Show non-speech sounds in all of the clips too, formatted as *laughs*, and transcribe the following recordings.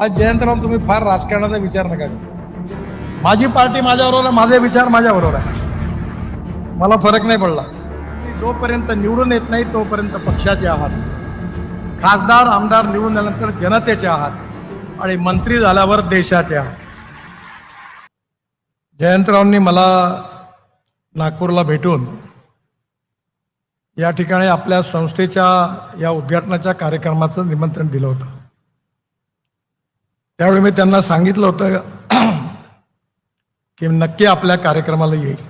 आज जयंतराव तुम्ही फार राजकारणाचा विचार नका माझी पार्टी माझ्याबरोबर आहे माझे विचार माझ्याबरोबर आहे. मला फरक नाही पडला. जोपर्यंत निवडून येत नाही तोपर्यंत पक्षाचे आहात. खासदार आमदार निवडून आल्यानंतर जनतेचे आहात आणि मंत्री झाल्यावर देशाचे आहात. जयंतरावांनी मला नागपूरला भेटून या ठिकाणी आपल्या संस्थेच्या या उद्घाटनाच्या कार्यक्रमाचं निमंत्रण दिलं होतं. त्यावेळी मी त्यांना सांगितलं होतं की नक्की आपल्या कार्यक्रमाला येईल.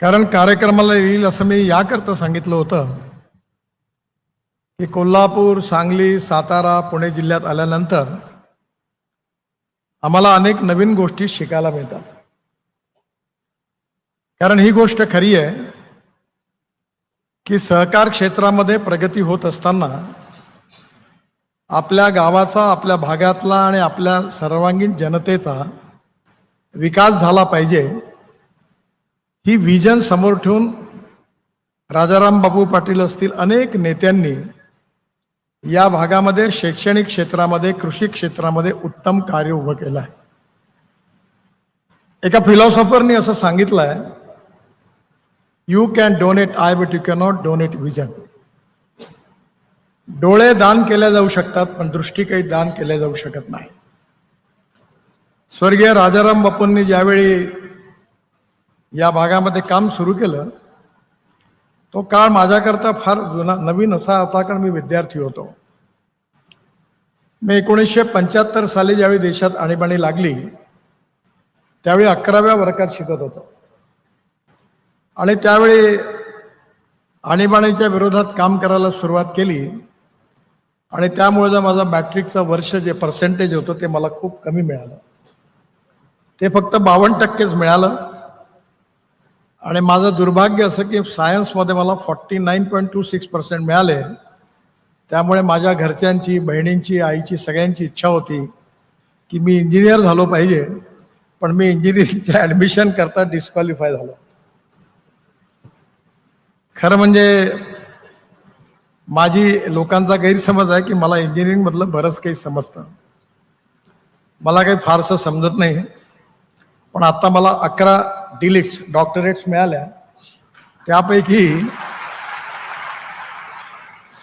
कारण कार्यक्रमाला येईल असं मी याकरता सांगितलं होतं की कोल्हापूर सांगली सातारा पुणे जिल्ह्यात आल्यानंतर आम्हाला अनेक नवीन गोष्टी शिकायला मिळतात. कारण ही गोष्ट खरी आहे की सहकार क्षेत्रामध्ये प्रगती होत असताना आपल्या गावाचा आपल्या भागातला आणि आपल्या सर्वांगीण जनतेचा विकास झाला पाहिजे. ही विजन समोर ठेवून राजाराम बापू पाटील असतील अनेक नेत्यांनी या भागामध्ये शैक्षणिक क्षेत्रामध्ये कृषी क्षेत्रामध्ये उत्तम कार्य उभं केलं आहे. एका फिलॉसॉफरनी असं सांगितलं आहे you can donate eye but you cannot donate vision डोळे दान केल्या जाऊ शकतात पण दृष्टी काही दान केल्या जाऊ शकत नाही. स्वर्गीय राजाराम बापूंनी ज्यावेळी या भागामध्ये काम सुरू केलं तो काळ माझ्याकरता फार जुना नवीन असा होता कारण मी विद्यार्थी होतो. मी एकोणीसशे पंच्याहत्तर साली ज्यावेळी देशात आणीबाणी लागली त्यावेळी अकराव्या वर्गात शिकत होतो. आणि त्यावेळी आणीबाणीच्या विरोधात काम करायला सुरुवात केली आणि त्यामुळे जर माझा मॅट्रिकचं वर्ष जे पर्सेंटेज होतं ते मला खूप कमी मिळालं. ते फक्त बावन्न टक्केच मिळालं. आणि माझं दुर्भाग्य असं की सायन्समध्ये मला forty nine point two six percent मिळाले. त्यामुळे माझ्या घरच्यांची बहिणींची आईची सगळ्यांची इच्छा होती की मी इंजिनियर झालो पाहिजे. पण मी इंजिनिअरिंगच्या ॲडमिशन *laughs* करता डिस्क्वालिफाय झालो. खरं म्हणजे माझी लोकांचा गैरसमज आहे की मला इंजिनिअरिंगमधलं बरंच काही समजतं. मला काही फारसं समजत नाही. पण आता मला अकरा डिलिट्स डॉक्टरेट्स मिळाल्या. त्यापैकी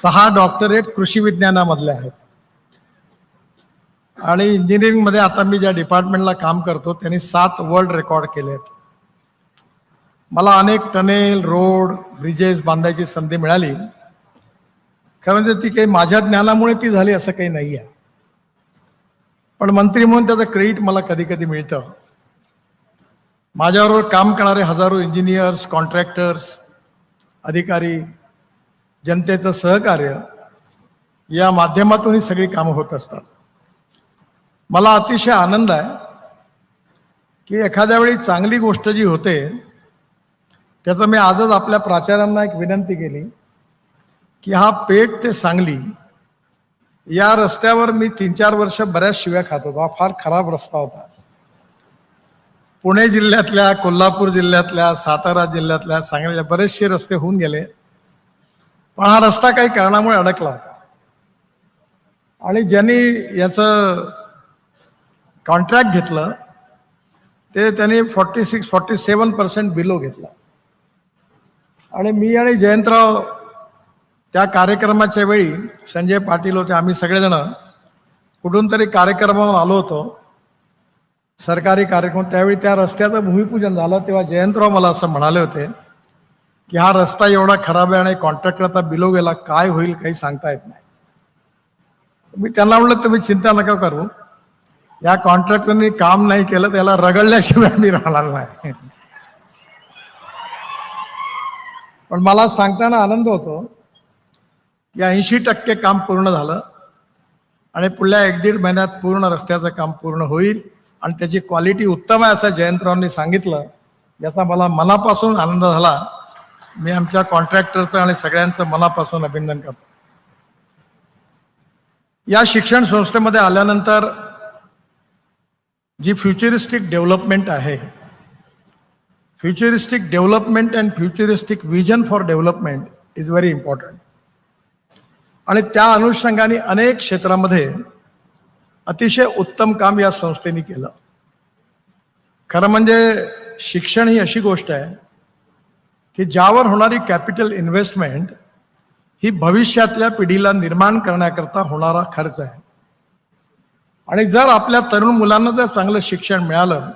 सहा डॉक्टरेट कृषी विज्ञानामधले आहेत. आणि इंजिनिअरिंगमध्ये आता मी ज्या डिपार्टमेंटला काम करतो त्यांनी सात वर्ल्ड रेकॉर्ड केले आहेत. मला अनेक टनेल रोड ब्रिजेस बांधायची संधी मिळाली. खरं म्हणजे ती काही माझ्या ज्ञानामुळे ती झाली असं काही नाही आहे पण मंत्री म्हणून त्याचं क्रेडिट मला कधी कधी मिळतं. माझ्याबरोबर काम करणारे हजारो इंजिनियर्स कॉन्ट्रॅक्टर्स अधिकारी जनतेचं सहकार्य या माध्यमातून ही सगळी कामं होत असतात. मला अतिशय आनंद आहे की एखाद्या वेळी चांगली गोष्ट जी होते त्याचं मी आजच आपल्या प्राचार्यांना एक विनंती केली. की हा पेठ ते सांगली या रस्त्यावर मी तीन चार वर्ष बऱ्याच शिव्या खात होतो. हा फार खराब रस्ता होता. पुणे जिल्ह्यातल्या कोल्हापूर जिल्ह्यातल्या सातारा जिल्ह्यातल्या सांगलीच्या बरेचसे रस्ते होऊन गेले. पण हा रस्ता काही कारणामुळे अडकला होता. आणि ज्यांनी याचं कॉन्ट्रॅक्ट घेतलं ते त्यांनी forty six forty seven percent below घेतला. आणि मी आणि जयंतराव त्या कार्यक्रमाच्या वेळी संजय पाटील होते. आम्ही सगळेजण कुठून तरी कार्यक्रमावर आलो होतो. सरकारी कार्यक्रम त्यावेळी त्या रस्त्याचं भूमिपूजन झालं. तेव्हा जयंतराव मला असं म्हणाले होते की हा रस्ता एवढा खराब आहे आणि कॉन्ट्रॅक्टर आता बिलो गेला. काय होईल काही सांगता येत नाही. मी त्यांना म्हणलं तुम्ही चिंता नका करू. या कॉन्ट्रॅक्टरनी काम नाही केलं त्याला रगडल्याशिवाय मी राहणार नाही. पण मला सांगताना आनंद होतो या ऐंशी टक्के काम पूर्ण झालं. आणि पुढल्या एक दीड महिन्यात पूर्ण रस्त्याचं काम पूर्ण होईल. आणि त्याची क्वालिटी उत्तम आहे असं जयंतरावांनी सांगितलं. याचा मला मनापासून आनंद झाला. मी आमच्या कॉन्ट्रॅक्टरचं आणि सगळ्यांचं मनापासून अभिनंदन करतो. या शिक्षण संस्थेमध्ये आल्यानंतर जी फ्युचरिस्टिक डेव्हलपमेंट आहे futuristic development and futuristic vision for development is very important आणि त्या अनुषंगाने अनेक क्षेत्रामध्ये अतिशय उत्तम काम या संस्थेने केलं. खरं म्हणजे शिक्षण ही अशी गोष्ट आहे की ज्यावर होणारी कॅपिटल इन्व्हेस्टमेंट ही भविष्यातल्या पिढीला निर्माण करण्याकरता होणारा खर्च आहे. आणि जर आपल्या तरुण मुलांना जर चांगलं शिक्षण मिळालं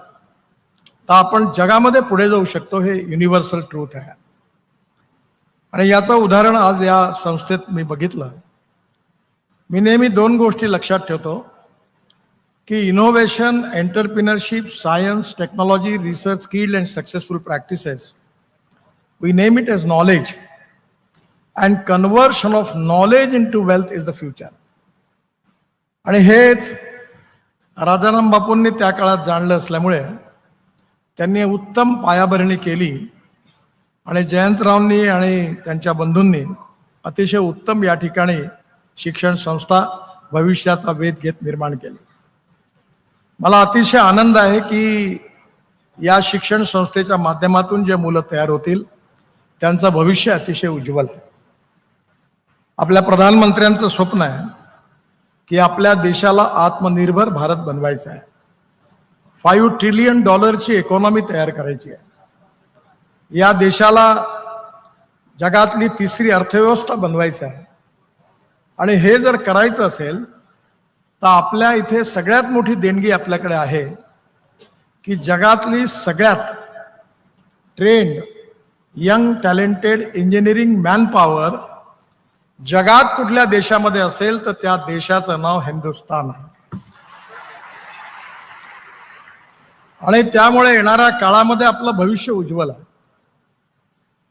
तर आपण जगामध्ये पुढे जाऊ शकतो हे युनिव्हर्सल ट्रूथ आहे. आणि याचं उदाहरण आज या संस्थेत मी बघितलं. मी नेहमी दोन गोष्टी लक्षात ठेवतो की innovation entrepreneurship science technology research skilled and successful practices we name it as knowledge and conversion of knowledge in to wealth is the future आणि हेच राजाराम बापूंनी त्या काळात जाणलं असल्यामुळे त्यांनी उत्तम पायाभरणी केली. आणि जयंतरावांनी आणि त्यांच्या बंधूंनी अतिशय उत्तम या ठिकाणी शिक्षण संस्था भविष्याचा वेध घेत निर्माण केली. मला अतिशय आनंद आहे की या शिक्षण संस्थेच्या माध्यमातून जे मुलं तयार होतील त्यांचं भविष्य अतिशय उज्ज्वल आहे. आपल्या प्रधानमंत्र्यांचं स्वप्न आहे की आपल्या देशाला आत्मनिर्भर भारत बनवायचा आहे. फाईव्ह ट्रिलियन डॉलरची इकॉनॉमी तयार करायची आहे. या देशाला जगातली तिसरी अर्थव्यवस्था बनवायची आहे. आणि हे जर करायचं असेल तर आपल्या इथे सगळ्यात मोठी देणगी आपल्याकडे आहे की जगातली सगळ्यात trained young talented engineering manpower जगात कुठल्या देशामध्ये असेल तर त्या देशाचं नाव हिंदुस्थान आहे. आणि त्यामुळे येणाऱ्या काळामध्ये आपलं भविष्य उज्ज्वल आहे.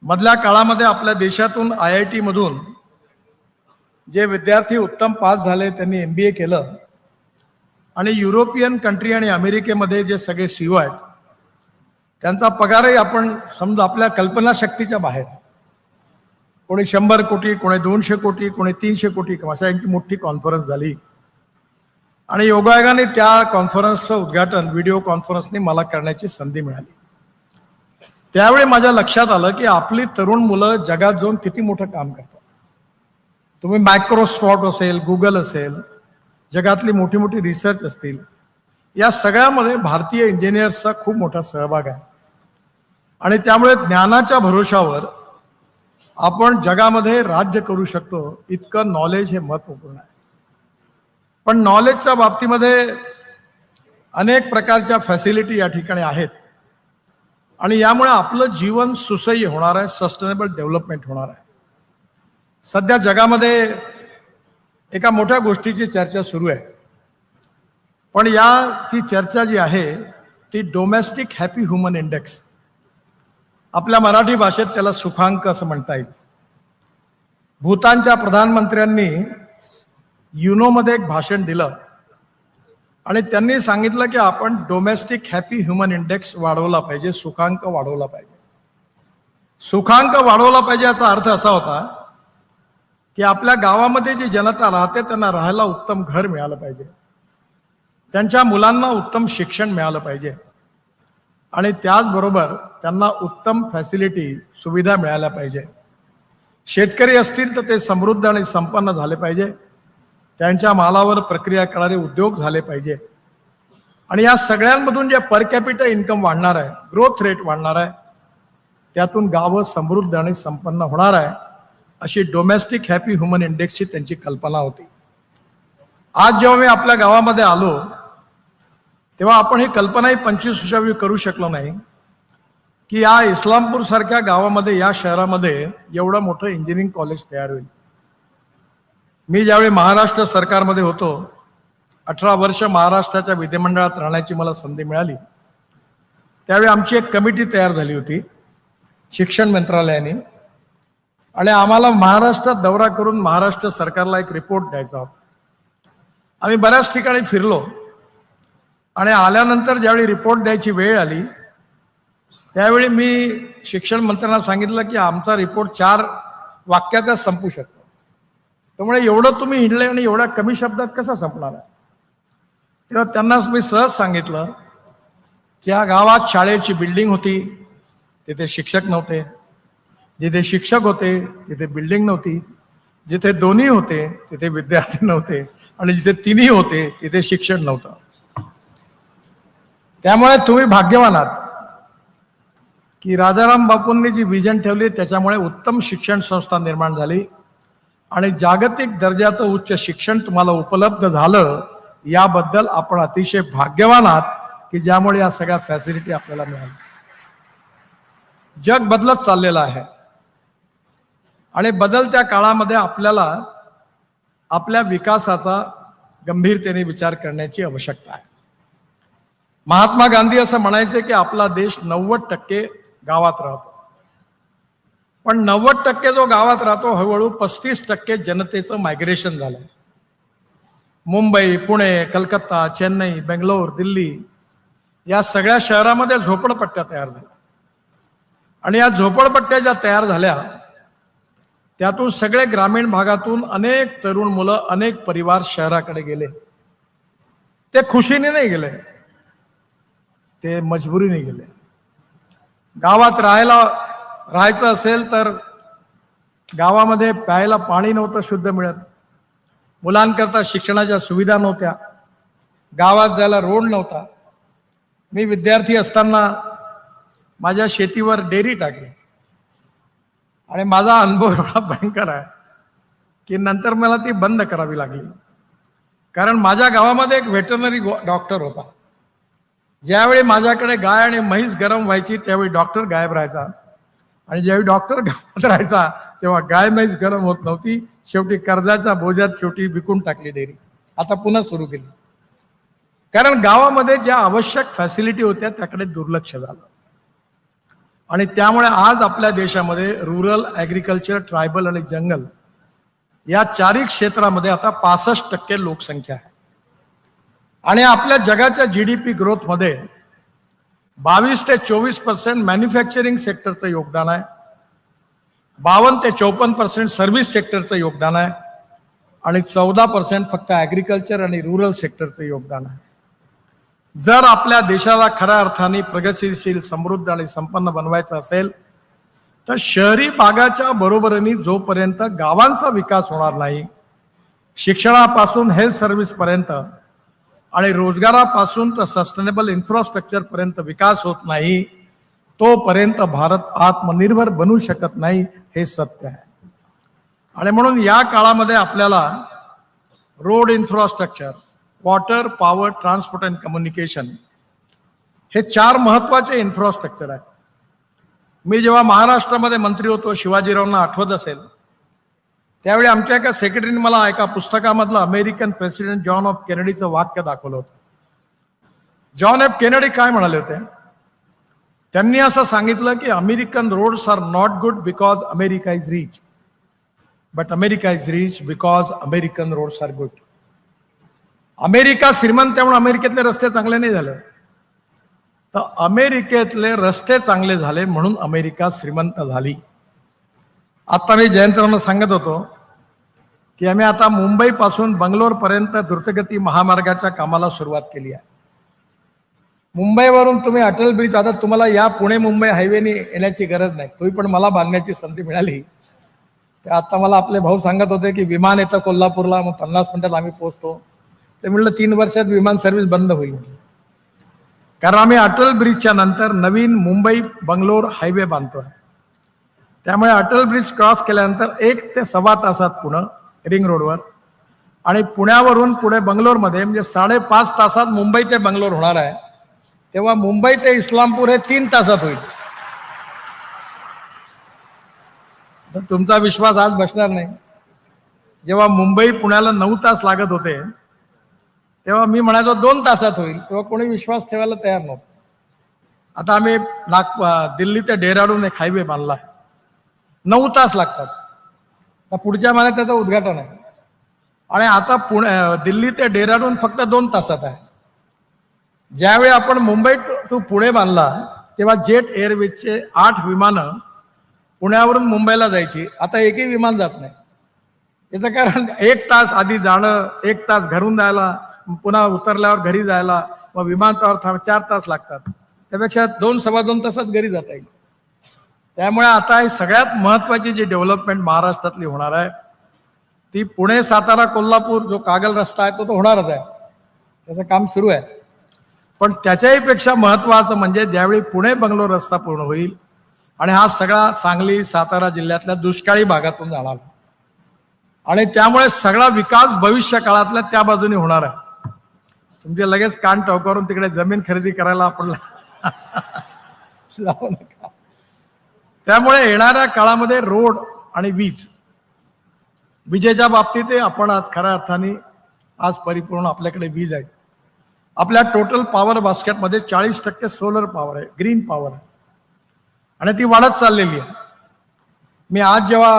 मधल्या काळामध्ये आपल्या देशातून आय आय टीमधून जे विद्यार्थी उत्तम पास झाले त्यांनी एम बी ए केलं. आणि युरोपियन कंट्री आणि अमेरिकेमध्ये जे सगळे सीओ आहेत त्यांचा पगारही आपण समजा आपल्या कल्पनाशक्तीच्या बाहेर. कोणी शंभर कोटी कोणी दोनशे कोटी कोणी तीनशे कोटी अशा यांची मोठी कॉन्फरन्स झाली. आणि योगायोगाने त्या कॉन्फरन्सचं उद्घाटन व्हिडिओ कॉन्फरन्सने मला करण्याची संधी मिळाली. त्यावेळी माझ्या लक्षात आलं की आपली तरुण मुलं जगात जाऊन किती मोठं काम करतात. तुम्ही मायक्रोसॉफ्ट असेल गुगल असेल जगातली मोठी मोठी रिसर्च असतील. या सगळ्यामध्ये भारतीय इंजिनियर्सचा खूप मोठा सहभाग आहे. आणि त्यामुळे ज्ञानाच्या भरोशावर आपण जगामध्ये राज्य करू शकतो इतकं नॉलेज हे महत्त्वपूर्ण आहे. पण नॉलेजच्या बाबतीमध्ये अनेक प्रकारच्या फॅसिलिटी या ठिकाणी आहेत. आणि यामुळे आपलं जीवन सुसह्य होणार आहे सस्टेनेबल डेव्हलपमेंट होणार आहे. सध्या जगामध्ये एका मोठ्या गोष्टीची चर्चा सुरू आहे. पण या ती चर्चा जी आहे ती डोमेस्टिक हॅपी ह्युमन इंडेक्स आपल्या मराठी भाषेत त्याला सुखांक असं म्हणता येईल. भूतानच्या प्रधानमंत्र्यांनी युनोमध्ये एक भाषण दिलं. आणि त्यांनी सांगितलं की आपण डोमेस्टिक हॅपी ह्युमन इंडेक्स वाढवला पाहिजे सुखांक वाढवला पाहिजे. सुखांक वाढवला पाहिजे याचा अर्थ असा होता की आपल्या गावामध्ये जी जनता राहते त्यांना राहायला उत्तम घर मिळालं पाहिजे. त्यांच्या मुलांना उत्तम शिक्षण मिळालं पाहिजे. आणि त्याचबरोबर त्यांना उत्तम फॅसिलिटी सुविधा मिळाल्या पाहिजे. शेतकरी असतील तर ते समृद्ध आणि संपन्न झाले पाहिजे. त्यांच्या मालावर प्रक्रिया करणारे उद्योग झाले पाहिजे. आणि या सगळ्यांमधून जे पर कॅपिटल इन्कम वाढणार आहे ग्रोथ रेट वाढणार आहे त्यातून गावं समृद्ध आणि संपन्न होणार आहे अशी डोमेस्टिक हॅपी ह्युमन इंडेक्सची त्यांची कल्पना होती. आज जेव्हा मी आपल्या गावामध्ये आलो तेव्हा आपण ही कल्पनाही पंचवीस वर्षावी करू शकलो नाही की या इस्लामपूर सारख्या गावामध्ये या शहरामध्ये एवढं मोठं इंजिनिअरिंग कॉलेज तयार होईल. मी ज्यावेळी महाराष्ट्र सरकारमध्ये होतो अठरा वर्ष महाराष्ट्राच्या विधिमंडळात राहण्याची मला संधी मिळाली. त्यावेळी आमची एक कमिटी तयार झाली होती शिक्षण मंत्रालयाने. आणि आम्हाला महाराष्ट्रात दौरा करून महाराष्ट्र सरकारला एक रिपोर्ट द्यायचा होता. आम्ही बऱ्याच ठिकाणी फिरलो. आणि आल्यानंतर ज्यावेळी रिपोर्ट द्यायची वेळ आली त्यावेळी मी शिक्षण मंत्र्यांना सांगितलं की आमचा रिपोर्ट चार वाक्यातच संपू शकतो. त्यामुळे एवढं तुम्ही हिंडले आणि एवढ्या कमी शब्दात कसा संपणार आहे? तेव्हा त्यांनाच मी सहज सांगितलं त्या गावात शाळेची बिल्डिंग होती तिथे शिक्षक नव्हते. जिथे शिक्षक होते तिथे बिल्डिंग नव्हती. जिथे दोन्ही होते तिथे विद्यार्थी नव्हते. आणि जिथे तिन्ही होते तिथे शिक्षण नव्हतं. त्यामुळे तुम्ही भाग्यवान आहात की राजाराम बापूंनी जी विजन ठेवली त्याच्यामुळे उत्तम शिक्षण संस्था निर्माण झाली. आणि जागतिक दर्जाचं उच्च शिक्षण तुम्हाला उपलब्ध झालं याबद्दल आपण अतिशय भाग्यवान आहात की ज्यामुळे या सगळ्या फॅसिलिटी आपल्याला मिळाल्या. जग बदलत चाललेलं आहे. आणि बदलत्या काळामध्ये आपल्याला आपल्या विकासाचा गंभीरतेने विचार करण्याची आवश्यकता आहे. महात्मा गांधी असं म्हणायचे की आपला देश नव्वद टक्के गावात राहतो. पण नव्वद टक्के जो गावात राहतो हळूहळू पस्तीस टक्के जनतेचं मायग्रेशन झालं मुंबई पुणे कलकत्ता चेन्नई बेंगलोर दिल्ली या सगळ्या शहरामध्ये झोपडपट्ट्या तयार झाल्या. आणि या झोपडपट्ट्या ज्या तयार झाल्या त्यातून सगळे ग्रामीण भागातून अनेक तरुण मुलं अनेक परिवार शहराकडे गेले. ते खुशीने नाही गेले. ते मजबुरीने गेले. गावात राहायला राहायचं असेल तर गावामध्ये प्यायला पाणी नव्हतं शुद्ध मिळत. मुलांकरता शिक्षणाच्या सुविधा नव्हत्या. गावात जायला रोड नव्हता. मी विद्यार्थी असताना माझ्या शेतीवर डेअरी टाकली. आणि माझा अनुभव एवढा भयंकर आहे की नंतर मला ती बंद करावी लागली. कारण माझ्या गावामध्ये एक व्हेटरनरी डॉक्टर होता. ज्यावेळी माझ्याकडे गाय आणि म्हैस गरम व्हायची त्यावेळी डॉक्टर गायब राहायचा. आणि ज्यावेळी डॉक्टर गावात राहायचा तेव्हा गाय म्हैस गरम होत नव्हती. शेवटी कर्जाच्या बोजात शेवटी विकून टाकली डेअरी. आता पुन्हा सुरू केली. कारण गावामध्ये ज्या आवश्यक फॅसिलिटी होत्या त्याकडे दुर्लक्ष झालं. आणि त्यामुळे आज आपल्या देशामध्ये रुरल ॲग्रिकल्चर ट्रायबल आणि जंगल या चारही क्षेत्रामध्ये आता पासष्ट टक्के लोकसंख्या आहे. आणि आपल्या जगाच्या जी डी पी ग्रोथमध्ये बावीस ते चोवीस पर्सेंट मॅन्युफॅक्चरिंग सेक्टरचं योगदान आहे. बावन्न ते चौपन्न पर्सेंट सर्व्हिस सेक्टरचं योगदान आहे. आणि चौदा पर्सेंट फक्त ॲग्रिकल्चर आणि रुरल सेक्टरचं योगदान आहे. जर आपल्या देशाला खऱ्या अर्थाने प्रगतीशील समृद्ध आणि संपन्न बनवायचं असेल तर शहरी भागाच्या बरोबरीने जोपर्यंत गावांचा विकास होणार नाही शिक्षणापासून हेल्थ सर्व्हिसपर्यंत आणि रोजगारापासून तर सस्टेनेबल इन्फ्रास्ट्रक्चरपर्यंत विकास होत नाही तोपर्यंत भारत आत्मनिर्भर बनू शकत नाही हे सत्य आहे. आणि म्हणून या काळामध्ये आपल्याला road infrastructure water power transport and communication हे चार महत्त्वाचे इन्फ्रास्ट्रक्चर आहेत. मी जेव्हा महाराष्ट्रामध्ये मंत्री होतो शिवाजीरावांना आठवत असेल त्यावेळी आमच्या एका सेक्रेटरीने मला एका पुस्तकामधलं अमेरिकन प्रेसिडेंट जॉन ऑफ केनेडीचं वाक्य दाखवलं होतं. जॉन एफ केनेडी काय म्हणाले होते? त्यांनी असं सांगितलं की American roads are not good because America is rich but America is rich because American roads are good America श्रीमंत त्यामुळे अमेरिकेतले रस्ते चांगले नाही झाले. तर अमेरिकेतले रस्ते चांगले झाले म्हणून अमेरिका श्रीमंत झाली. आता मी जयंतरांना सांगत होतो की आम्ही आता मुंबईपासून बंगलोरपर्यंत द्रुतगती महामार्गाच्या कामाला सुरुवात केली आहे. मुंबईवरून तुम्ही अटल ब्रिज आता तुम्हाला या पुणे मुंबई हायवेने येण्याची गरज नाही. तुम्ही पण मला बांधण्याची संधी मिळाली. तर आता मला आपले भाऊ सांगत होते की विमान येतं कोल्हापूरला मग पन्नास मिनिटात आम्ही पोहोचतो. ते म्हटलं तीन वर्षात विमान सर्व्हिस बंद होईल. कारण आम्ही अटल ब्रिजच्या नंतर नवीन मुंबई बंगलोर हायवे बांधतोय. त्यामुळे अटल ब्रिज क्रॉस केल्यानंतर एक ते सव्वा तासात पुणे रिंग रोडवर. आणि पुण्यावरून पुढे बंगलोरमध्ये म्हणजे साडेपाच तासात मुंबई ते बंगलोर होणार आहे. तेव्हा मुंबई ते इस्लामपूर हे तीन तासात होईल. तुमचा विश्वास आज बसणार नाही. जेव्हा मुंबई पुण्याला नऊ तास लागत होते तेव्हा मी म्हणायचो दोन तासात होईल. तेव्हा कोणी विश्वास ठेवायला तयार नव्हतं. आता आम्ही नाग दिल्ली ते डेहराडून एक हायवे बांधला आहे. नऊ तास लागतात. पुढच्या महिन्यात त्याचं उद्घाटन आहे. आणि आता पुणे दिल्ली ते डेहराडून फक्त दोन तासात आहे. ज्यावेळी आपण मुंबई टू पुणे बांधला तेव्हा जेट एअरवेजचे आठ विमानं पुण्यावरून मुंबईला जायची. आता एकही विमान जात नाही. याचं कारण एक तास आधी जाणं एक तास घरून जायला पुन्हा उतरल्यावर घरी जायला मग विमानतळावर थांब चार तास लागतात. त्यापेक्षा दोन सव्वा दोन तासात घरी जाता येईल. त्यामुळे आता ही सगळ्यात महत्वाची जी डेव्हलपमेंट महाराष्ट्रातली होणार आहे ती पुणे सातारा कोल्हापूर जो कागल रस्ता आहे तो तो होणारच आहे. त्याचं काम सुरू आहे. पण त्याच्याही पेक्षा महत्वाचं म्हणजे ज्यावेळी पुणे बंगलोर रस्ता पूर्ण होईल आणि हा सगळा सांगली सातारा जिल्ह्यातल्या दुष्काळी भागातून जाणार. आणि त्यामुळे सगळा विकास भविष्य काळातल्या त्या बाजूने होणार आहे. तुमचे लगेच कान टवकारून तिकडे जमीन खरेदी करायला आपण *laughs* नका. त्यामुळे येणाऱ्या काळामध्ये रोड आणि वीज विजेच्या बाबतीत आपण आज खऱ्या अर्थाने आज परिपूर्ण आपल्याकडे वीज आहे. आपल्या टोटल पॉवर बास्केटमध्ये चाळीस टक्के सोलर पॉवर आहे ग्रीन पॉवर आहे. आणि ती वाढत चाललेली आहे. मी आज जेव्हा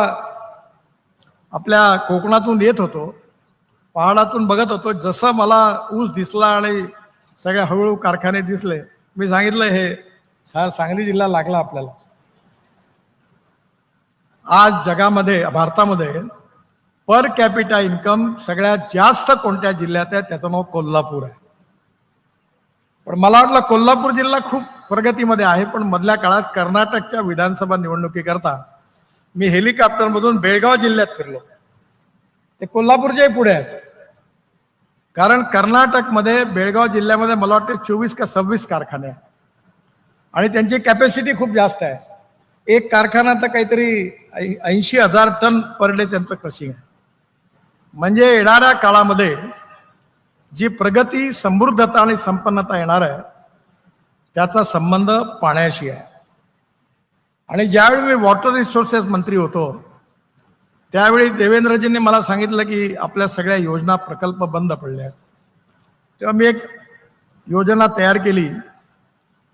आपल्या कोकणातून येत होतो पहाडातून बघत होतो जसं मला ऊस दिसला आणि सगळ्या हळूहळू कारखाने दिसले मी सांगितलं हे सा सांगली जिल्हा लागला आपल्याला. आज जगामध्ये भारतामध्ये पर कॅपिटा इन्कम सगळ्यात जास्त कोणत्या जिल्ह्यात आहे? त्याचं नाव कोल्हापूर आहे. पण मला वाटलं कोल्हापूर जिल्हा खूप प्रगतीमध्ये आहे पण मधल्या काळात कर्नाटकच्या विधानसभा निवडणुकीकरता मी हेलिकॉप्टरमधून बेळगाव जिल्ह्यात फिरलो. ते कोल्हापूरच्याही पुढे आहेत. कारण कर्नाटकमध्ये बेळगाव जिल्ह्यामध्ये मला वाटते चोवीस का सव्वीस कारखाने आहेत. आणि त्यांची कॅपॅसिटी खूप जास्त आहे. एक कारखाना तर काहीतरी ऐंशी हजार टन पर डे त्यांचं क्रशिंग. आहे म्हणजे येणाऱ्या काळामध्ये जी प्रगती समृद्धता आणि संपन्नता येणार आहे त्याचा संबंध पाण्याशी आहे. आणि ज्यावेळी मी वॉटर रिसोर्सेस मंत्री होतो त्यावेळी देवेंद्रजींनी मला सांगितलं की आपल्या सगळ्या योजना प्रकल्प बंद पडल्या आहेत. तेव्हा मी एक योजना तयार केली.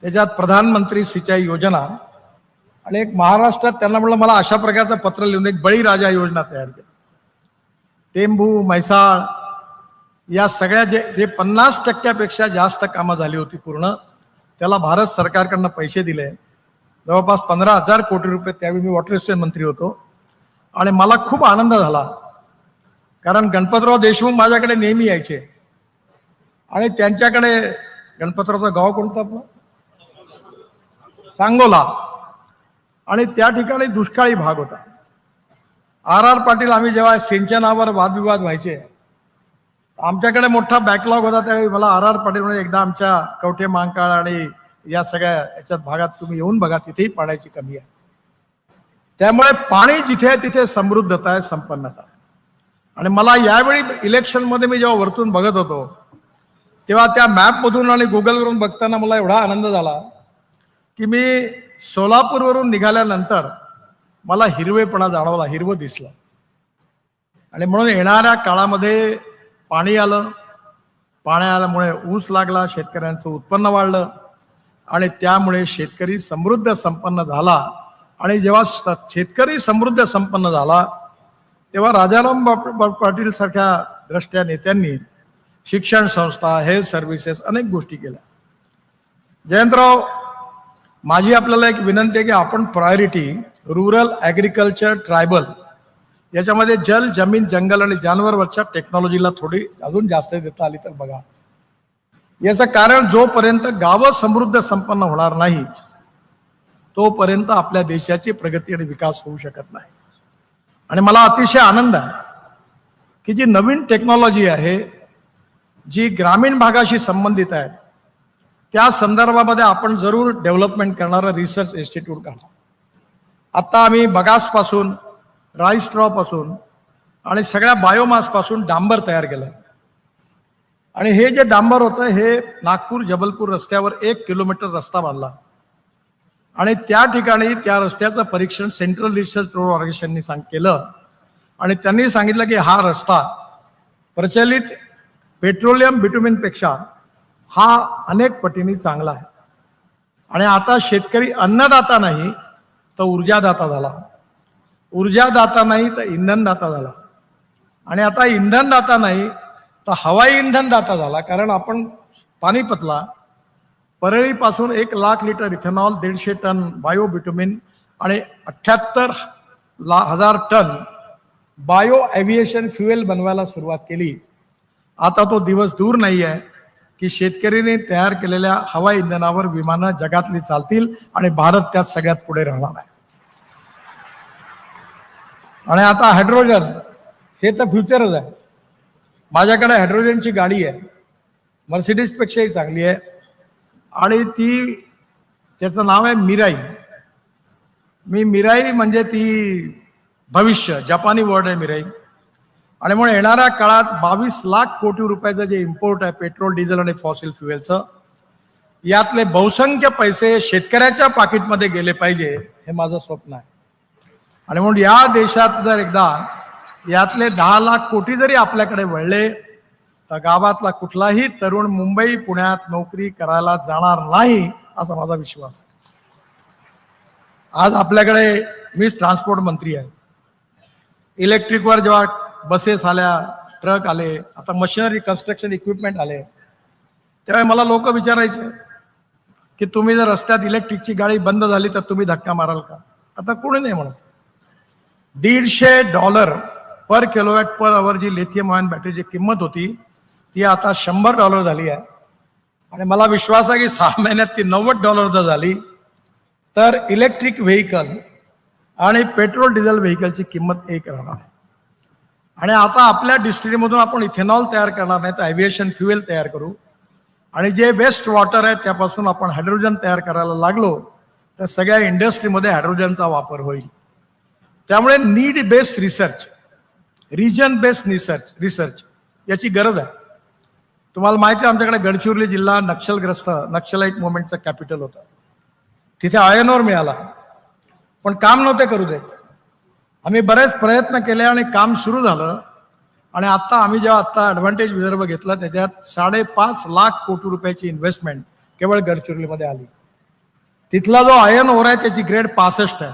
त्याच्यात प्रधानमंत्री सिंचाई योजना आणि एक महाराष्ट्रात त्यांना म्हटलं मला अशा प्रकारचं पत्र लिहून एक बळीराजा योजना तयार केली टेंभू म्हैसाळ या सगळ्या जे जे पन्नास टक्क्यापेक्षा जास्त कामं झाली होती पूर्ण त्याला भारत सरकारकडनं पैसे दिले. जवळपास पंधरा हजार कोटी रुपये त्यावेळी मी वॉटर रिसोर्स मंत्री होतो. आणि मला खूप आनंद झाला. कारण गणपतराव देशमुख माझ्याकडे नेहमी यायचे. आणि त्यांच्याकडे गणपतरावचं गाव कोणतं आपलं? सांगोला. आणि त्या ठिकाणी दुष्काळी भाग होता. आर आर पाटील आम्ही जेव्हा सिंचनावर वादविवाद व्हायचे आमच्याकडे मोठा बॅकलॉग होता त्यावेळी मला आर आर पाटील म्हणजे एकदा आमच्या कवठे मांकाळ आणि या सगळ्या याच्यात भागात तुम्ही येऊन बघा तिथेही पाण्याची कमी आहे. त्यामुळे पाणी जिथे आहे तिथे समृद्धता आहे संपन्नता. आहे आणि मला यावेळी इलेक्शनमध्ये मी जेव्हा वरतून बघत होतो तेव्हा त्या मॅपमधून आणि गुगलवरून बघताना मला एवढा आनंद झाला की मी सोलापूरवरून निघाल्यानंतर मला हिरवेपणा जाणवला हिरवं दिसलं. आणि म्हणून येणाऱ्या काळामध्ये पाणी आलं. पाणी आल्यामुळे ऊस लागला शेतकऱ्यांचं उत्पन्न वाढलं. आणि त्यामुळे शेतकरी समृद्ध संपन्न झाला. आणि जेव्हा शेतकरी समृद्ध संपन्न झाला तेव्हा राजाराम पाटील सारख्या द्रष्ट्या नेत्यांनी शिक्षण संस्था हेल्थ सर्व्हिसेस अनेक गोष्टी केल्या. जयंतराव माझी आपल्याला एक विनंती आहे की आपण प्रायोरिटी रुरल ॲग्रिकल्चर ट्रायबल याच्यामध्ये जल जमीन जंगल आणि जानवरवरच्या टेक्नॉलॉजीला थोडी अजून जास्त देता आली तर बघा. याचं कारण जोपर्यंत गावं समृद्ध संपन्न होणार नाही तोपर्यंत आपल्या देशाची प्रगती आणि विकास होऊ शकत नाही. आणि मला अतिशय आनंद आहे की जी नवीन टेक्नॉलॉजी आहे जी ग्रामीण भागाशी संबंधित आहे त्या संदर्भामध्ये आपण जरूर डेव्हलपमेंट करणारं रिसर्च इन्स्टिट्यूट काढा. आत्ता आम्ही बगासपासून राईस स्ट्रॉपासून आणि सगळ्या बायोमासपासून डांबर तयार केलं आणि हे जे डांबर होतं हे नागपूर जबलपूर रस्त्यावर एक किलोमीटर रस्ता बांधला. आणि त्या ठिकाणी त्या रस्त्याचं परीक्षण सेंट्रल रिसर्च रोड ऑर्गनायझेशननी सांग केलं. आणि त्यांनी सांगितलं की हा रस्ता प्रचलित पेट्रोलियम बिटुमिनपेक्षा हा अनेक पटीने चांगला आहे. आणि आता शेतकरी अन्नदाता नाही तर ऊर्जादाता झाला. ऊर्जादाता नाही तर इंधनदाता झाला. आणि आता इंधनदाता नाही तर हवाई इंधनदाता झाला. कारण आपण पानिपतला परळीपासून एक लाख लिटर इथेनॉल दीडशे टन बायोबिटुमिन आणि अठ्ठ्याहत्तर ला हजार टन बायो ॲव्हिएशन फ्युएल बनवायला सुरुवात केली. आता तो दिवस दूर नाही आहे की शेतकरीने तयार केलेल्या हवा इंधनावर विमानं जगातली चालतील आणि भारत त्यात सगळ्यात पुढे राहणार आहे. आणि आता हायड्रोजन हे तर फ्युचरच आहे. माझ्याकडे हायड्रोजनची गाडी आहे. मर्सिडीजपेक्षाही चांगली आहे. आणि ती त्याचं नाव आहे मिराई. मी मिराई म्हणजे ती भविष्य जपानी वर्ड आहे मिराई. आणि म्हणून येणाऱ्या काळात बावीस लाख कोटी रुपयाचं जे इम्पोर्ट आहे पेट्रोल डिझेल आणि फॉसिल फ्युएलचं यातले बहुसंख्य पैसे शेतकऱ्याच्या पाकिटमध्ये गेले पाहिजे हे माझं स्वप्न आहे. आणि म्हणून या देशात जर एकदा यातले दहा लाख कोटी जरी आपल्याकडे वळले तर गावातला कुठलाही तरुण मुंबई पुण्यात नोकरी करायला जाणार नाही असा माझा विश्वास आहे. आज आपल्याकडे मीच ट्रान्सपोर्ट मंत्री आहे. इलेक्ट्रिकवर जेव्हा बसेस आल्या ट्रक आले आता मशिनरी कन्स्ट्रक्शन इक्विपमेंट आले. तेव्हा मला लोक विचारायचे की तुम्ही जर रस्त्यात इलेक्ट्रिकची गाडी बंद झाली तर तुम्ही धक्का माराल का? आता कोणी नाही म्हणत. दीडशे dollar per kilowatt per hour जी लिथियम आयन बॅटरीची किंमत होती ती आता शंभर डॉलर झाली आहे. आणि मला विश्वास आहे की सहा महिन्यात ती नव्वद डॉलर जर झाली तर इलेक्ट्रिक व्हेकल आणि पेट्रोल डिझेल व्हेकलची किंमत एक राहणार. आहे आणि आता आपल्या डिस्ट्रीमधून आपण इथेनॉल तयार करणार नाही तर ॲव्हिएशन फ्युएल तयार करू. आणि जे वेस्ट वॉटर आहे त्यापासून आपण हायड्रोजन तयार करायला लागलो तर सगळ्या इंडस्ट्रीमध्ये हायड्रोजनचा वापर होईल. त्यामुळे need based research region based research research याची गरज आहे. तुम्हाला माहिती आहे आमच्याकडे गडचिरोली जिल्हा नक्षलग्रस्त नक्षलाईट मुवमेंटचं कॅपिटल होतं. तिथे आयनोर मिळाला. पण काम नव्हते करू देत. आम्ही बरेच प्रयत्न केले आणि काम सुरू झालं. आणि आत्ता आम्ही जेव्हा आत्ता ॲडव्हान्टेज विदर्भ घेतला त्याच्यात साडेपाच लाख कोटी रुपयाची इन्व्हेस्टमेंट केवळ गडचिरोलीमध्ये आली. तिथला जो आयन ओर आहे त्याची ग्रेड पासष्ट आहे.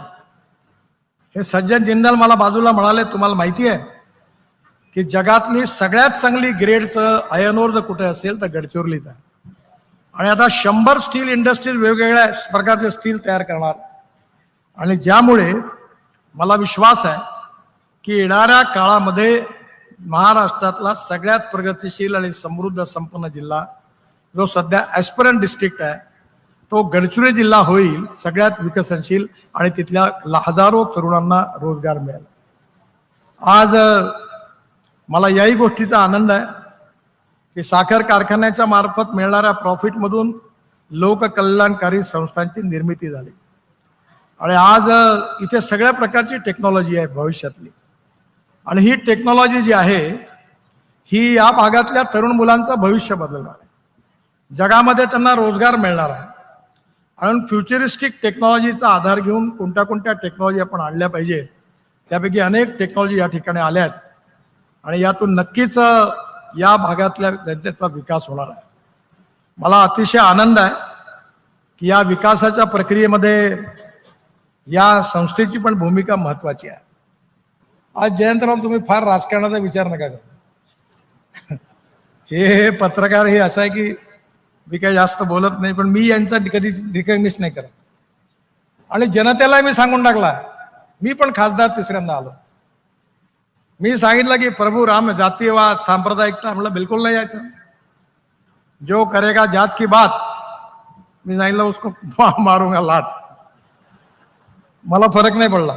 हे सज्जन जिंदाल मला बाजूला म्हणाले तुम्हाला माहिती आहे की जगातली सगळ्यात चांगली ग्रेडचं आयन ओर जर कुठे असेल तर गडचिरोलीत आहे. आणि आता शंभर स्टील इंडस्ट्रीज वेगवेगळ्या प्रकारचे स्टील तयार करणार. आणि ज्यामुळे मला विश्वास आहे की येणाऱ्या काळामध्ये महाराष्ट्रातला सगळ्यात प्रगतिशील आणि समृद्ध संपन्न जिल्हा जो सध्या ॲस्परंट डिस्ट्रिक्ट आहे तो गडचिरोली जिल्हा होईल सगळ्यात विकसनशील आणि तिथल्या ला- हजारो तरुणांना रोजगार मिळेल. आज मला याही गोष्टीचा आनंद आहे की साखर कारखान्याच्या मार्फत मिळणाऱ्या प्रॉफिटमधून लोककल्याणकारी संस्थांची निर्मिती झाली. आणि आज इथे सगळ्या प्रकारची टेक्नॉलॉजी आहे भविष्यातली. आणि ही टेक्नॉलॉजी जी आहे ही या भागातल्या तरुण मुलांचं भविष्य बदलणार आहे. जगामध्ये त्यांना रोजगार मिळणार आहे. आणि फ्युचरिस्टिक टेक्नॉलॉजीचा आधार घेऊन कोणत्या कोणत्या टेक्नॉलॉजी आपण आणल्या पाहिजे त्यापैकी अनेक टेक्नॉलॉजी या ठिकाणी आल्या आहेत. आणि यातून नक्कीच या भागातल्या जनतेचा विकास होणार आहे. मला अतिशय आनंद आहे की या विकासाच्या प्रक्रियेमध्ये या संस्थेची पण भूमिका महत्वाची आहे. आज जयंतराव तुम्ही फार राजकारणाचा विचार नका करू. हे पत्रकार हे असं आहे की मी काही जास्त बोलत नाही पण मी यांचा कधीच रिकग्निश नाही करत. आणि जनतेला मी सांगून टाकला. मी पण खासदार तिसऱ्यांदा आलो. मी सांगितलं की प्रभू राम जातीयवाद सांप्रदायिकता म्हणलं बिलकुल नाही यायचं. जो करेगा जात की बात मी सांगितलं उसको मारूंगा लात. मला फरक नाही पडला.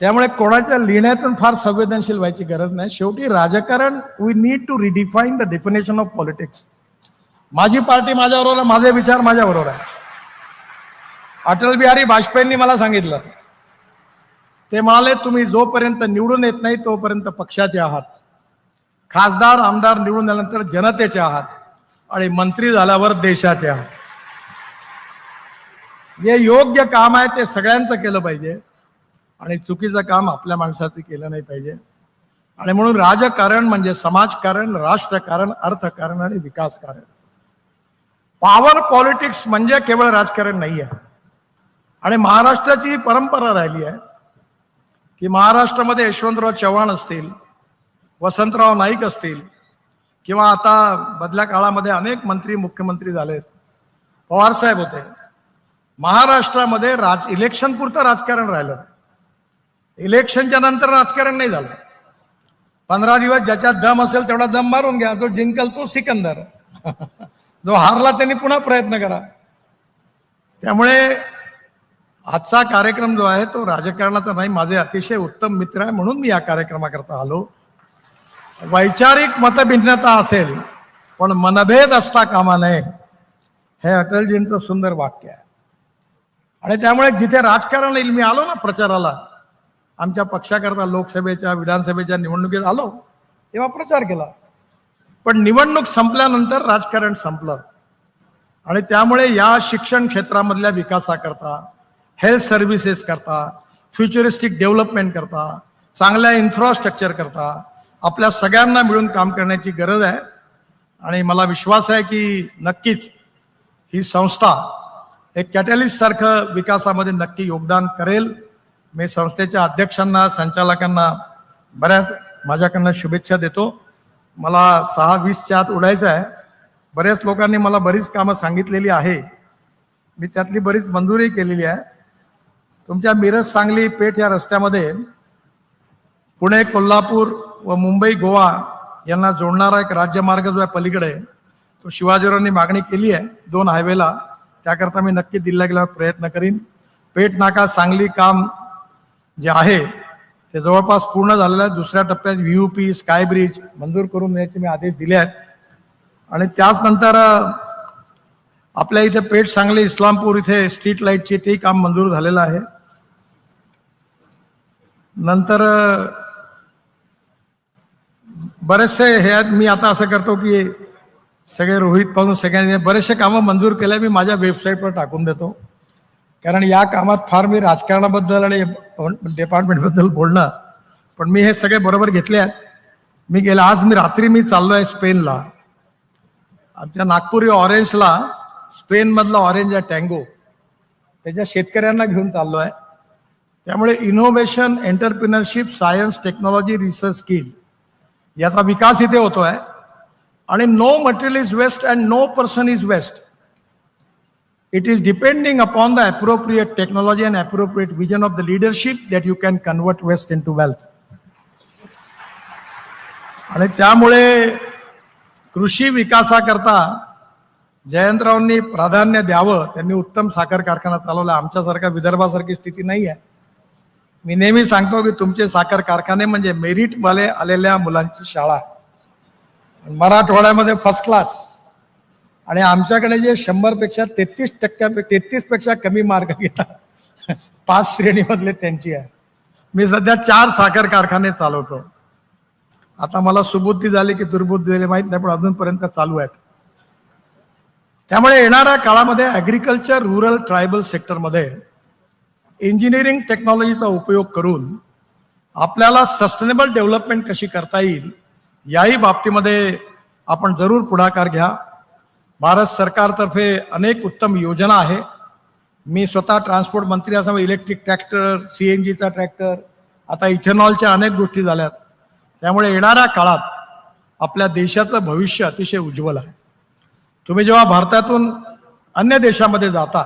त्यामुळे कोणाच्या लिहिण्यातून फार संवेदनशील व्हायची गरज नाही. शेवटी राजकारण we need to redefine the definition of politics माझी पार्टी माझ्याबरोबर माझे विचार माझ्याबरोबर आहे. अटल बिहारी वाजपेयींनी मला सांगितलं ते म्हणाले तुम्ही जोपर्यंत निवडून येत नाही तोपर्यंत पक्षाचे आहात. खासदार आमदार निवडून आल्यानंतर जनतेचे आहात आणि मंत्री झाल्यावर देशाचे आहात. जे योग्य काम आहे ते सगळ्यांचं केलं पाहिजे. आणि चुकीचं काम आपल्या माणसाचं केलं नाही पाहिजे. आणि म्हणून राजकारण म्हणजे समाजकारण राष्ट्रकारण अर्थकारण आणि विकासकारण. पॉवर पॉलिटिक्स म्हणजे केवळ राजकारण नाही आहे आणि महाराष्ट्राची ही परंपरा राहिली आहे की महाराष्ट्रामध्ये यशवंतराव चव्हाण असतील वसंतराव नाईक असतील किंवा आता बदल्या काळामध्ये अनेक मंत्री मुख्यमंत्री झालेत. पवार साहेब होते. महाराष्ट्रामध्ये राज इलेक्शन पुरतं राजकारण राहिलं. इलेक्शनच्या नंतर राजकारण नाही झालं. पंधरा दिवस ज्याच्यात दम असेल तेवढा दम मारून घ्या. जो जिंकल तो सिकंदर. *laughs* जो हारला त्यांनी पुन्हा प्रयत्न करा. त्यामुळे आजचा कार्यक्रम जो आहे तो राजकारणाचा नाही माझे अतिशय उत्तम मित्र आहे म्हणून मी या कार्यक्रमाकरता आलो. वैचारिक मतभिन्नता असेल पण मनभेद असता कामा नये. हे अटलजींचं सुंदर वाक्य आहे. आणि त्यामुळे जिथे राजकारण येईल मी आलो ना प्रचाराला आमच्या पक्षाकरता लोकसभेच्या विधानसभेच्या निवडणुकीत आलो तेव्हा प्रचार केला. पण निवडणूक संपल्यानंतर राजकारण संपलं. आणि त्यामुळे या शिक्षण क्षेत्रामधल्या विकासाकरता हेल्थ सर्व्हिसेस करता फ्युचरिस्टिक डेव्हलपमेंट करता चांगल्या इन्फ्रास्ट्रक्चर करता आपल्या सगळ्यांना मिळून काम करण्याची गरज आहे. आणि मला विश्वास आहे की नक्कीच ही संस्था एक कॅटॅलिस्ट सारखं विकासामध्ये नक्की योगदान करेल. मी संस्थेच्या अध्यक्षांना संचालकांना बऱ्याच माझ्याकडनं शुभेच्छा देतो. मला सहा वीसच्या आत उडायचं आहे. बऱ्याच लोकांनी मला बरीच कामं सांगितलेली आहे. मी त्यातली बरीच मंजुरी केलेली आहे. तुमच्या मिरज सांगली पेठ या रस्त्यामध्ये पुणे कोल्हापूर व मुंबई गोवा यांना जोडणारा एक राज्यमार्ग जो आहे पलीकडे तो शिवाजीरावांनी मागणी केली आहे दोन हायवेला त्याकरता मी नक्की दिल्लीला गेल्यावर प्रयत्न करीन. पेठ नाका सांगली काम जे आहे ते जवळपास पूर्ण झालेलं आहे. दुसऱ्या टप्प्यात व्ही पी स्काय ब्रिज मंजूर करून द्यायचे मी आदेश दिले आहेत. आणि त्याच नंतर आपल्या इथे पेठ सांगली इस्लामपूर इथे स्ट्रीट लाईटचे तेही काम मंजूर झालेलं आहे. नंतर बरेचसे हे आहेत. मी आता असं करतो की सगळे रोहित पाहून सगळ्यांनी बरेचसे कामं मंजूर केले मी माझ्या वेबसाईटवर टाकून देतो. कारण या कामात फार मी राजकारणाबद्दल आणि डिपार्टमेंटबद्दल बोलणं पण मी हे सगळे बरोबर घेतले आहेत. मी गेला आज मी रात्री मी चाललो आहे स्पेनला आमच्या नागपुरी ऑरेंजला स्पेनमधला ऑरेंज आहे टँगो. त्याच्या शेतकऱ्यांना घेऊन चाललो आहे त्यामुळे innovation entrepreneurship science technology research skill याचा विकास इथे होतो आहे आणि no material is waste and no person is waste it is depending upon the appropriate technology and appropriate vision of the leadership that you can convert waste in to wealth आणि त्यामुळे कृषी विकासाकरता जयंतरावांनी प्राधान्य द्यावं त्यांनी उत्तम साखर कारखाना चालवला. आमच्यासारखा विदर्भासारखी स्थिती नाही आहे मी नेहमी सांगतो की तुमचे साखर कारखाने म्हणजे मेरिटवाले आलेल्या मुलांची शाळा. मराठवाड्यामध्ये फर्स्ट क्लास आणि आमच्याकडे जे शंभरपेक्षा तेहतीस टक्क्या तेहतीसपेक्षा कमी मार्क घेतात पाच श्रेणीमधले त्यांची आहे. मी सध्या चार साखर कारखाने चालवतो. आता मला सुबुद्धी झाली की दुर्बुद्धी झाली माहीत नाही पण अजूनपर्यंत चालू आहेत. त्यामुळे येणाऱ्या काळामध्ये ॲग्रिकल्चर रुरल ट्रायबल सेक्टरमध्ये इंजिनिअरिंग टेक्नॉलॉजीचा उपयोग करून आपल्याला सस्टेनेबल डेव्हलपमेंट कशी करता येईल याही बाबतीमध्ये आपण जरूर पुढाकार घ्या. भारत सरकारतर्फे अनेक उत्तम योजना आहे. मी स्वतः ट्रान्सपोर्ट मंत्री असल्यामुळे इलेक्ट्रिक ट्रॅक्टर सी एन जीचा ट्रॅक्टर आता इथेनॉलच्या अनेक गोष्टी झाल्यात. त्यामुळे येणाऱ्या काळात आपल्या देशाचं भविष्य अतिशय उज्ज्वल आहे. तुम्ही जेव्हा भारतातून अन्य देशामध्ये जाता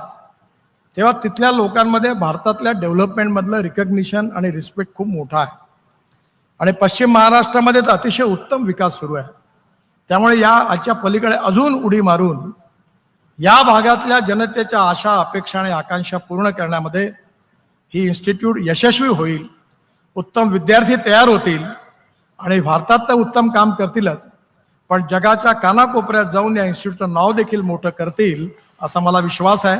तेव्हा तिथल्या लोकांमध्ये भारतातल्या डेव्हलपमेंटमधलं रिकग्निशन आणि रिस्पेक्ट खूप मोठा आहे. आणि पश्चिम महाराष्ट्रामध्ये तर अतिशय उत्तम विकास सुरू आहे. त्यामुळे या आजच्या पलीकडे अजून उडी मारून या भागातल्या जनतेच्या आशा अपेक्षा आणि आकांक्षा पूर्ण करण्यामध्ये ही इन्स्टिट्यूट यशस्वी होईल उत्तम विद्यार्थी तयार होतील आणि भारतात तर उत्तम काम करतीलच पण जगाच्या कानाकोपऱ्यात जाऊन या इन्स्टिट्यूटचं नाव देखील मोठं करतील असा मला विश्वास आहे.